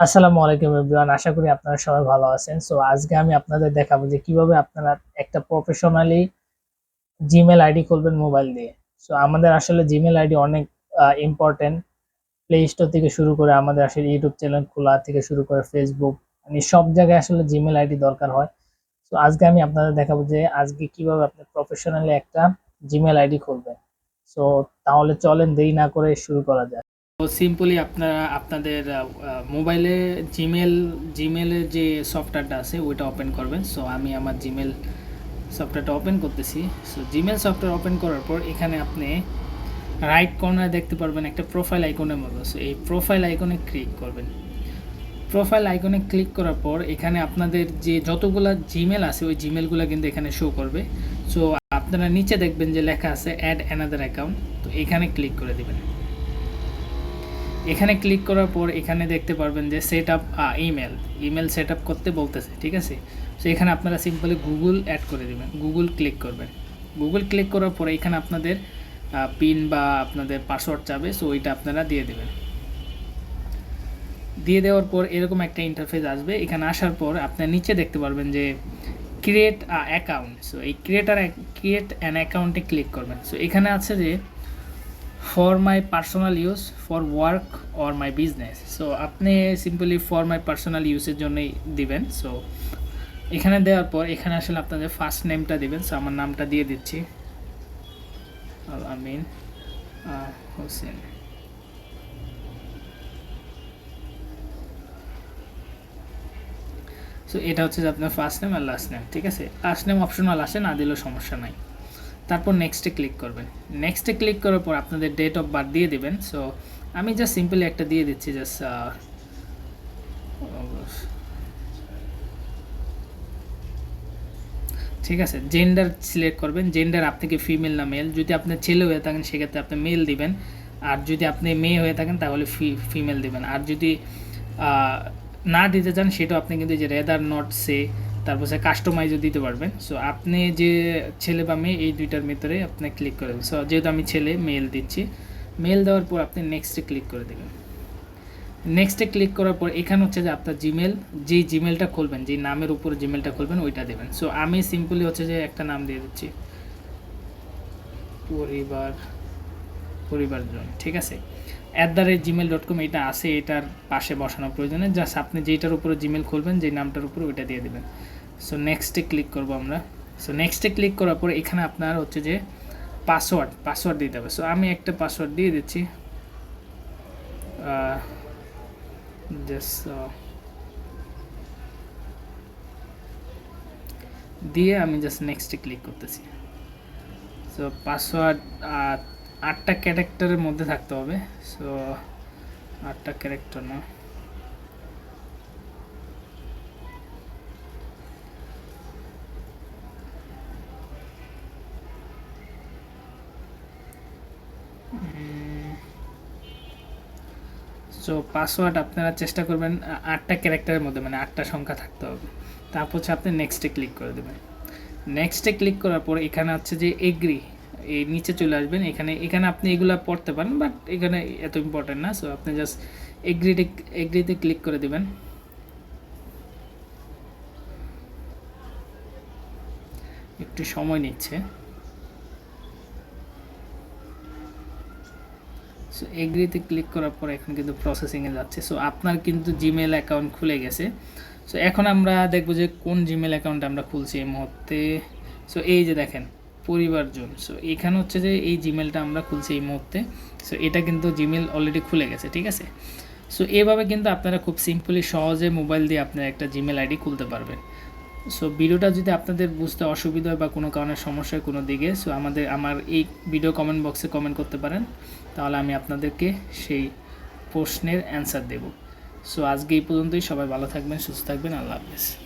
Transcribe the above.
আসসালামু আলাইকুম এভরিওয়ান, আশা করি আপনারা সবাই ভালো আছেন। সো আজকে আমি আপনাদের দেখাবো যে কীভাবে আপনারা একটা প্রফেশনালি জিমেল আইডি খুলবেন মোবাইল দিয়ে। সো আমাদের আসলে জিমেল আইডি অনেক ইম্পর্টেন্ট প্লে স্টোর থেকে শুরু করে আমাদের আসলে ইউটিউব চ্যানেল খোলা থেকে শুরু করে ফেসবুক মানে সব জায়গায় আসলে জিমেল আইডি দরকার হয়। সো আজকে আমি আপনাদের দেখাবো যে আজকে কীভাবে আপনি প্রফেশনালি একটা জিমেল আইডি খুলবেন। সো তাহলে চলেন দেরি না করে শুরু করা যায় তো সিম্পলি আপনারা আপনাদের মোবাইলে জিমেল জিমেলের যে সফটওয়্যারটা আছে, ওইটা ওপেন করবেন। সো আমি আমার জিমেল সফটওয়্যারটা ওপেন করতেছি। সো জিমেল সফটওয়্যার ওপেন করার পর এখানে আপনি রাইট কর্নারে দেখতে পারবেন একটা প্রোফাইল আইকনের মতো। সো এই প্রোফাইল আইকনে ক্লিক করবেন। প্রোফাইল আইকনে ক্লিক করার পর এখানে আপনাদের যে যতগুলা জিমেল আছে, ওই জিমেলগুলো কিন্তু এখানে শো করবে। সো আপনারা নিচে দেখবেন যে লেখা আছে অ্যাড অ্যানাদার অ্যাকাউন্ট তো, এখানে ক্লিক করে দেবেন। এখানে ক্লিক করার পর এখানে দেখতে পারবেন যে set up email email set up করতে বলতেছে, ঠিক আছে? সো এখানে আপনারা সিম্পলি গুগল অ্যাড করে দেবেন। গুগল ক্লিক করবেন। গুগল ক্লিক করার পরে এখানে আপনাদের পিন বা আপনাদের পাসওয়ার্ড চাবে সো ওইটা আপনারা দিয়ে দেবেন। দিয়ে দেওয়ার পর এরকম একটা ইন্টারফেস আসবে। এখানে আসার পর আপনার নিচে দেখতে পারবেন যে ক্রিয়েট অ্যাকাউন্ট সো এই ক্রিয়েটার ক্রিয়েট অ্যান অ্যাকাউন্টে ক্লিক করবেন। সো এখানে আছে যে for my personal use for work or my business so আপনি সিম্পলি ফর মাই পার্সোনাল ইউজের জন্যই দিবেন। সো এখানে দেওয়ার পর, এখানে আসলে আপনাদের ফার্স্ট নেমটা দিবেন। সো আমার নামটা দিয়ে দিচ্ছি। আমিন হোসেন। সো এটা হচ্ছে আপনার ফার্স্ট নেম আর লাস্ট নেম ঠিক আছে? লাস্ট নেম অপশনাল আসে, না দিলেও সমস্যা নাই। তারপর নেক্সটে ক্লিক করবেন। নেক্সটে ক্লিক করার পর আপনাদের ডেট অফ বার্থ দিয়ে দেবেন। সো আমি জাস্ট সিম্পলি একটা দিয়ে দিচ্ছি জাস্ট ঠিক আছে জেন্ডার সিলেক্ট করবেন। জেন্ডার আপনি কি ফিমেল না মেল যদি আপনি ছেলে হয়ে থাকেন, সেক্ষেত্রে আপনি মেল দিবেন। আর যদি আপনি মেয়ে হয়ে থাকেন, তাহলে ফিমেল দিবেন। আর যদি না দিতে চান, সেটাও আপনি কিন্তু যে রেদার নট সে তারপর কাস্টমাইজও দিতে পারবেন। সো আপনি যে ছেলে বা মেয়ে, এই দুইটার ভিতরে আপনি ক্লিক করে সো যেহেতু আমি ছেলে মেল দিচ্ছি। মেল দেওয়ার পর আপনি নেক্সটে ক্লিক করে দেবেন। নেক্সটে ক্লিক করার পর এখানে হচ্ছে যে আপনার জিমেল যেই জিমেলটা খুলবেন, যেই নামের উপরে জিমেলটা খুলবেন, ওইটা দেবেন। সো আমি সিম্পলি হচ্ছে যে একটা নাম দিয়ে দিচ্ছি। পরিবার পরিবারজন ঠিক আছে? At the rate Gmail dot com এটা আছে, এটার পাশে বসানোর প্রয়োজনে জাস্ট আপনি যেটার উপরে জিমেল খুলবেন, যেই নামটার উপরে ওইটা দিয়ে দেবেন। সো নেক্সটে ক্লিক করব আমরা। সো নেক্সটে ক্লিক করার পরে এখানে আপনার হচ্ছে যে পাসওয়ার্ড পাসওয়ার্ড দিতে হবে। সো আমি একটা পাসওয়ার্ড দিয়ে দিচ্ছি। জাস্ট দিয়ে আমি জাস্ট নেক্সটে ক্লিক করতেছি। সো পাসওয়ার্ড আটটা ক্যারেক্টারের মধ্যে থাকতে হবে। সো আটটা ক্যারেক্টার না। সো পাসওয়ার্ড আপনারা চেষ্টা করবেন আটটা ক্যারেক্টারের মধ্যে মানে আটটা সংখ্যা থাকতে হবে। তারপর হচ্ছে আপনি নেক্সটে ক্লিক করে দেবেন। নেক্সটে ক্লিক করার পর এখানে হচ্ছে যে এগ্রি এই নিচে চলে আসবেন। এখানে এখানে আপনি এগুলা পড়তে পারেন বাট এখানে এত ইম্পর্টেন্ট না। সো আপনি জাস্ট এগ্রিতে এগ্রিতে ক্লিক করে দেবেন। একটু সময় নিচ্ছে। সো এগ্রিতে ক্লিক করার পর এখন কিন্তু প্রসেসিংয়ে যাচ্ছে। সো আপনার কিন্তু জিমেল অ্যাকাউন্ট খুলে গেছে। সো এখন আমরা দেখব যে কোন জিমেল অ্যাকাউন্ট আমরা খুলছি এই মুহূর্তে। সো এই যে দেখেন পরিবারজন সো এখানে হচ্ছে যে এই জিমেলটা আমরা খুলছি এই মুহূর্তে। সো এটা কিন্তু জিমেল অলরেডি খুলে গেছে, ঠিক আছে? সো এভাবে কিন্তু আপনারা খুব সিম্পলি সহজে মোবাইল দিয়ে আপনারা একটা জিমেল আইডি খুলতে পারবেন। সো ভিডিওটা যদি আপনাদের বুঝতে অসুবিধা হয় বা কোনো কারণে সমস্যা কোনো দিকে সো আমাদের, আমার এই ভিডিও কমেন্ট বক্সে কমেন্ট করতে পারেন। তাহলে আমি আপনাদেরকে সেই প্রশ্নের অ্যান্সার দেব। সো আজকে এই পর্যন্তই। সবাই ভালো থাকবেন, সুস্থ থাকবেন। আল্লাহ হাফেজ।